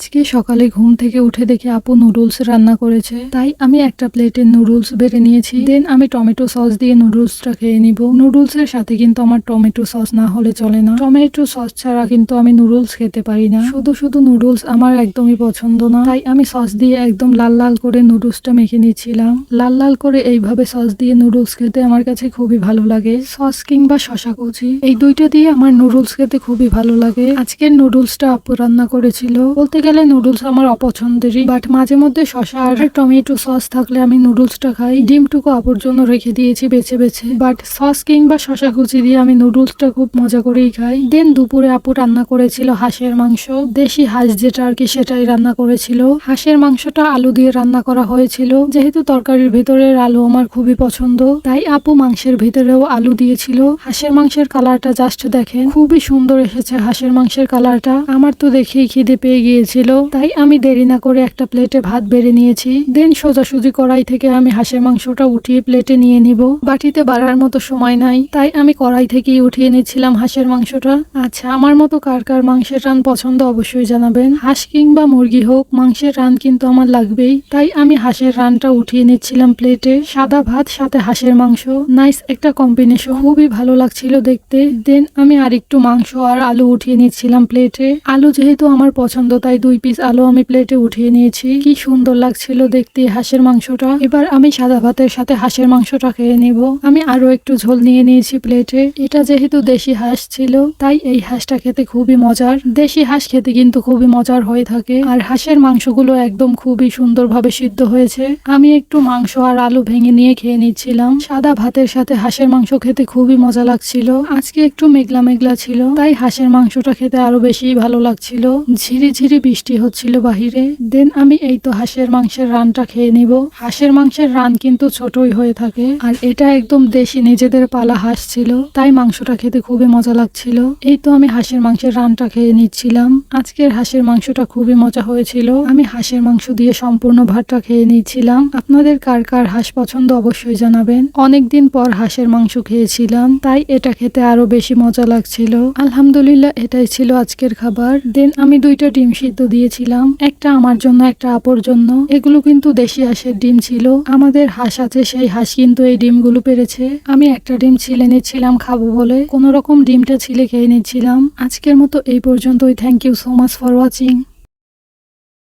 আজকে সকালে ঘুম থেকে উঠে দেখি আপু নুডলস রান্না করেছে। তাই আমি একটা প্লেটে নুডলস বেড়ে নিয়েছি। দেন আমি টমেটো সস দিয়ে নুডলসটা খেয়ে নিব। নুডলস এর সাথে কিন্তু আমার টমেটো সস না হলে চলে না। টমেটো সস ছাড়া কিন্তু আমি নুডলস খেতে পারি না। শুধু শুধু নুডলস আমার একদমই পছন্দ না। তাই আমি সস দিয়ে একদম লাল লাল করে নুডলসটা মেখে নিয়েছিলাম। লাল লাল করে এইভাবে সস দিয়ে নুডলস খেতে আমার কাছে খুবই ভালো লাগে। সস কিংবা শশা কুচি, এই দুইটা দিয়ে আমার নুডলস খেতে খুবই ভালো লাগে। আজকের নুডলসটা আপু রান্না করেছিল। বলতে গেলে নুডলস আমার অপছন্দেরই বাট মাঝে মধ্যে শশা আর টমেটো সস থাকলে আমি নুডলসটা খাই। ডিমটুকু আপুর জন্য রেখে দিয়েছি বেছে বেছে বাট সস কিংবা শশা কুচি দিয়ে আমি নুডলসটা খুব মজা করেই খাই। দেন দুপুরে আপু রান্না করেছিল হাঁসের মাংস। দেশি হাঁস যেটা আর কি সেটাই রান্না করেছিল। হাঁসের মাংসটা আলু দিয়ে রান্না করা হয়েছিল। যেহেতু তরকারির ভেতরের আলু আমার খুবই পছন্দ, তাই আপু মাংসের ভিতরেও আলু দিয়েছিল। হাঁসের মাংসের কালারটা জাস্ট দেখেন, খুবই সুন্দর এসেছে হাঁসের মাংসের কালারটা আমার তো দেখেই খিদে পেয়ে গিয়েছিল তাই আমি দেরি না করে একটা প্লেটে ভাত বেড়ে নিয়েছি। দেন সোজাসুজি কড়াই থেকে আমি হাঁসের মাংসটা উঠিয়ে প্লেটে নিয়ে নিব। বাটিতে বাড়ার মতো সময় নাই, তাই আমি কড়াই থেকেই উঠিয়ে নিচ্ছিলাম হাঁসের মাংসটা। আচ্ছা আমার মতো কার কার মাংসের রান পছন্দ অবশ্যই জানাবেন। হাঁস কিংবা মুরগি হোক, মাংসের রান কিন্তু আমার লাগবেই। তাই আমি হাঁসের রানটা উঠিয়ে নিচ্ছিলাম প্লেটে সাদা ভাত, সাথে হাঁসের মাংস। নাইস একটা কম্বিনেশন খুবই ভালো লাগছিল দেখতে। দেন আমি আরেকটু মাংস আর আলু উঠিয়ে নিচ্ছিলাম প্লেটে আলু যেহেতু আমার পছন্দ, তাই দুই পিস আলু আমি প্লেটে উঠিয়ে নিয়েছি। কি সুন্দর লাগছিল দেখতে হাঁসের মাংসটা। এবার আমি সাদা ভাতের সাথে হাঁসের মাংসটা খেয়ে নিব। আমি আরও একটু ঝোল নিয়ে নিয়েছি প্লেটে এটা যেহেতু দেশি হাঁস ছিল, তাই এই হাঁসটা খেতে খুবই মজার। দেশি হাঁস খেতে কিন্তু খুবই মজার হয়ে থাকে। আর হাঁসের মাংসগুলো একদম খুবই সুন্দরভাবে সিদ্ধ হয়েছে। আমি একটু মাংস আর আলু ভেঙে নিয়ে খেয়ে নিচ্ছিলাম। সাদা ভাতের সাথে হাঁসের মাংস খেতে খুবই মজা লাগছিল। আজকে একটু মেঘলা মেঘলা ছিল, তাই হাঁসের মাংসটা খেতে আরও বেশি ভালো লাগছিল। ঝিরি ঝিরি বৃষ্টি হচ্ছিল বাহিরে দেন আমি এই তো হাঁসের মাংসের রানটা খেয়ে নিব। হাঁসের মাংসের রান কিন্তু ছোটই হয়ে থাকে, আর এটা একদম দেশি নিজেদের পালা হাঁস ছিল, তাই মাংসটা খেতে খুবই মজা লাগছিল। এই তো আমি হাঁসের মাংসের রানটা খেয়ে নিচ্ছিলাম। আজকের হাঁসের মাংসটা খুবই মজা হয়েছিল, আমি হাঁসের মাংস দিয়ে সম্পূর্ণ ভাতটা খেয়ে নিচ্ছিলাম। আপনাদের কার কার হাঁস পছন্দ অবশ্যই জানাবেন। অনেকদিন পর হাঁসের মাংস খেয়েছিলাম, তাই এটা খেতে আরও বেশি মজা লাগছিল। আলহামদুলিল্লাহ এটাই ছিল আজকের খাবার। দেন আমি দুইটা ডিম সিদ্ধ দিয়েছিলাম, একটা আমার জন্য, একটা আপর জন্য। এগুলো কিন্তু দেশি হাঁসের ডিম ছিল। আমাদের হাঁস আছে, সেই হাঁস কিন্তু এই ডিমগুলো পেরেছে। আমি একটা ডিম ছিলে নিচ্ছিলাম খাব বলে। কোনো রকম ডিমটা ছিলে খেয়ে নিচ্ছিলাম। আজকের মতো এই পর্যন্তই। Thank you so much for watching